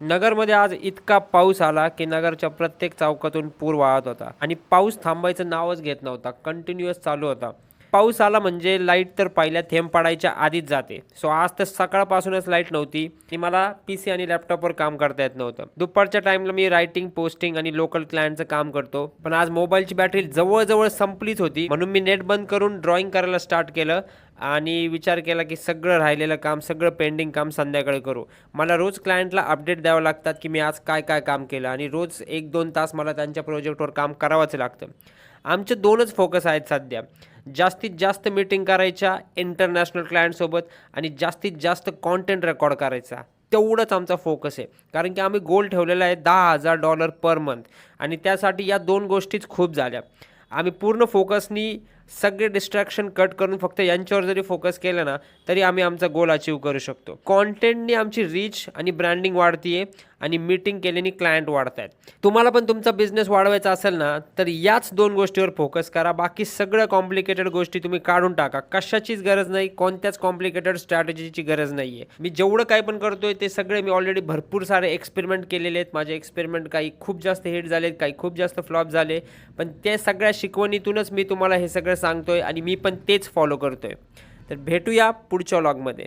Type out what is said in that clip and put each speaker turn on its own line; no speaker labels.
नगरमध्ये आज इतका पाऊस आला की नगरच्या प्रत्येक चौकातून पूर वाहत होता. आणि पाऊस थांबायचं नावच घेत नव्हता. कंटिन्युअस चालू होता. पाऊस आला म्हणजे लाइट तर पहिल्या थेंब पडायच्या आधीच जाते. सो आज तर सकाळपासूनच लाइट नव्हती. की मला पी सी आणि लॅपटॉपवर काम करता येत नव्हतं. दुपारच्या टाईमला मी रायटिंग पोस्टिंग आणि लोकल क्लायंटचं काम करतो. पण आज मोबाईलची बॅटरी जवळजवळ संपलीच होती. म्हणून मी नेट बंद करून ड्रॉइंग करायला स्टार्ट केलं आणि विचार केला की सगळं राहिलेलं काम सगळं पेंडिंग काम संध्याकाळी करू. मला रोज क्लायंटला अपडेट द्यावं लागतात की मी आज काय काय काम केलं आणि रोज एक दोन तास मला त्यांच्या प्रोजेक्टवर काम करावंच लागतं. आमचे दोनच फोकस आहेत सध्या. जास्तीत जास्त मीटिंग करायच्या इंटरनॅशनल क्लायंटसोबत आणि जास्तीत जास्त कॉन्टेंट रेकॉर्ड करायचा. तेवढंच आमचा फोकस आहे. कारण की आम्ही गोल ठेवलेला आहे दहा हजार डॉलर पर मंथ आणि त्यासाठी या दोन गोष्टीच खूप झाल्या. आम्ही पूर्ण फोकसनी सगळे डिस्ट्रॅक्शन कट करून फक्त यांच्यावर जरी फोकस केलं ना तरी आम्ही आमचा गोल अचीव करू शकतो. कॉन्टेंटनी आमची रीच आणि ब्रँडिंग वाढतीये आणि मीटिंग केल्याने क्लायंट वाढत आहेत तुम्हाला पण तुमचा बिझनेस वाढवायचा असेल ना तर याच दोन गोष्टीवर फोकस करा. बाकी सगळ्या कॉम्प्लिकेटेड गोष्टी तुम्ही काढून टाका. कशाचीच गरज नाही कोणत्याच कॉम्प्लिकेटेड स्ट्रॅटेजीची गरज नाही आहे मी जेवढं काही पण करतोय ते सगळे मी ऑलरेडी भरपूर सारे एक्सपेरिमेंट केलेले आहेत. माझे एक्सपेरिमेंट काही खूप जास्त हिट झालेत काही खूप जास्त फ्लॉप झाले. पण त्या सगळ्या शिकवणीतूनच मी तुम्हाला हे सगळं सांगतोय आणि मी पण तेच फॉलो करतोय. तर भेटूया पुढच्या व्लॉगमध्ये